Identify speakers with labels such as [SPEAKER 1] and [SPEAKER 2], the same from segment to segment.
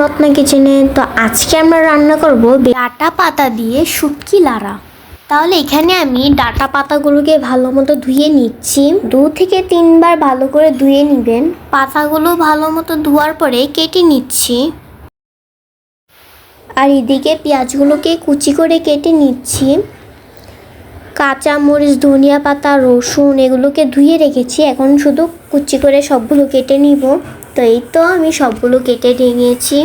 [SPEAKER 1] রত্না কিচেনে। তো আজকে আমরা রান্না করব ডাটা পাতা দিয়ে শুটকি লাড়া। তাহলে এখানে আমি ডাটা পাতাগুলোকে ভালো মতো ধুয়ে নিচ্ছি। দু থেকে তিনবার ভালো করে ধুয়ে নেবেন। পাতাগুলো ভালো মতো ধোয়ার পরে কেটে নিচ্ছি। আর এদিকে পেঁয়াজগুলোকে কুচি করে কেটে নিচ্ছি। কাঁচা মরিচ, ধনিয়া পাতা, রসুন, এগুলোকে ধুয়ে রেখেছি। এখন শুধু কুচি করে সবগুলো কেটে নিব। তো এই তো আমি সবগুলো কেটে নিয়েছি।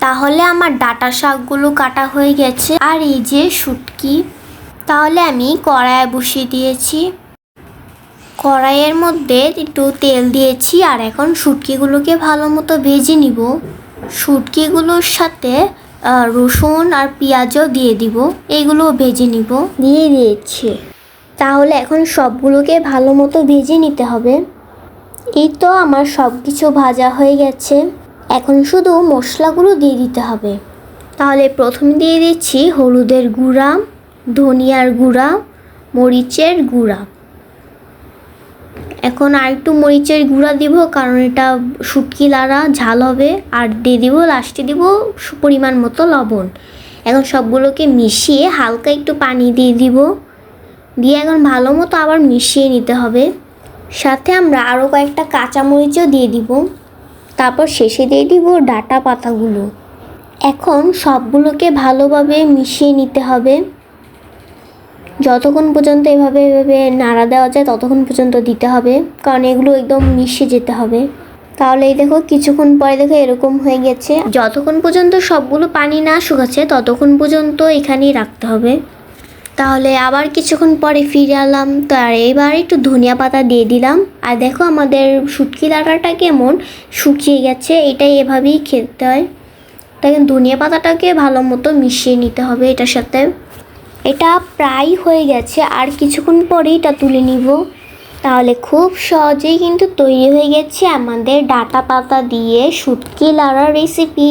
[SPEAKER 1] তাহলে আমার ডাটা শাকগুলো কাটা হয়ে গেছে। আর এই যে শুটকি, তাহলে আমি কড়াইয়ে বসিয়ে দিয়েছি। কড়াইয়ের মধ্যে একটু তেল দিয়েছি আর এখন শুটকিগুলোকে ভালো মতো ভেজে নিব। শুটকিগুলোর সাথে রসুন আর পেঁয়াজও দিয়ে দিব। এইগুলো ভেজে নিব। দিয়ে দিয়েছি। তাহলে এখন সবগুলোকে ভালো মতো ভেজে নিতে হবে। এই তো আমার সব কিছু ভাজা হয়ে গেছে। এখন শুধু মশলাগুলো দিয়ে দিতে হবে। তাহলে প্রথমে দিয়ে দিচ্ছি হলুদের গুঁড়া, ধনিয়ার গুঁড়া, মরিচের গুঁড়া। এখন আর একটু মরিচের গুঁড়া দিব, কারণ এটা শুটকি লাড়া ঝাল হবে। আর দিয়ে দিব লাস্টে দিব পরিমাণ মতো লবণ। এখন সবগুলোকে মিশিয়ে হালকা একটু পানি দিয়ে দিব। দিয়ে এখন ভালো মতো আবার মিশিয়ে নিতে হবে। সাথে আমরা আরও কয়েকটা কাঁচামরিচও দিয়ে দিব। তারপর শেষে দিয়ে দিব ডাটা পাতাগুলো। এখন সবগুলোকে ভালোভাবে মিশিয়ে নিতে হবে। যতক্ষণ পর্যন্ত এভাবে এভাবে নাড়া দেওয়া যায়, ততক্ষণ পর্যন্ত দিতে হবে। কারণ এগুলো একদম মিশে যেতে হবে। তাহলে এই দেখো, কিছুক্ষণ পরে দেখো এরকম হয়ে গেছে। যতক্ষণ পর্যন্ত সবগুলো পানি না শুকাচ্ছে, ততক্ষণ পর্যন্ত এখানেই রাখতে হবে। তাহলে আবার কিছুক্ষণ পরে ফিরে এলাম। তো আর এবার একটু ধনিয়া পাতা দিয়ে দিলাম। আর দেখো আমাদের শুটকি লাটাটা কেমন শুকিয়ে গেছে, এটাই এভাবেই খেতে হয়। তাই ধনিয়া পাতাটাকে ভালো মতো মিশিয়ে নিতে হবে এটার সাথে। এটা প্রায় হয়ে গেছে, আর কিছুক্ষণ পরেই এটা তুলে নিব। তাহলে খুব সহজেই কিন্তু তৈরি হয়ে গেছে আমাদের ডাটা পাতা দিয়ে শুটকি লাড়া রেসিপি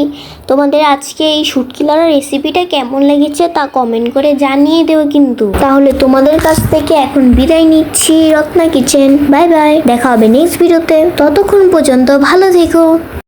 [SPEAKER 1] তোমাদের আজকে এই শুটকি লাড়া রেসিপিটা কেমন লেগেছে তা কমেন্ট করে জানিয়ে দেবো কিন্তু। তাহলে তোমাদের কাছ থেকে এখন বিদায় নিচ্ছি রত্না কিচেন বাই বাই দেখা হবে নেক্সট ভিডিওতে ততক্ষণ পর্যন্ত ভালো থেকো।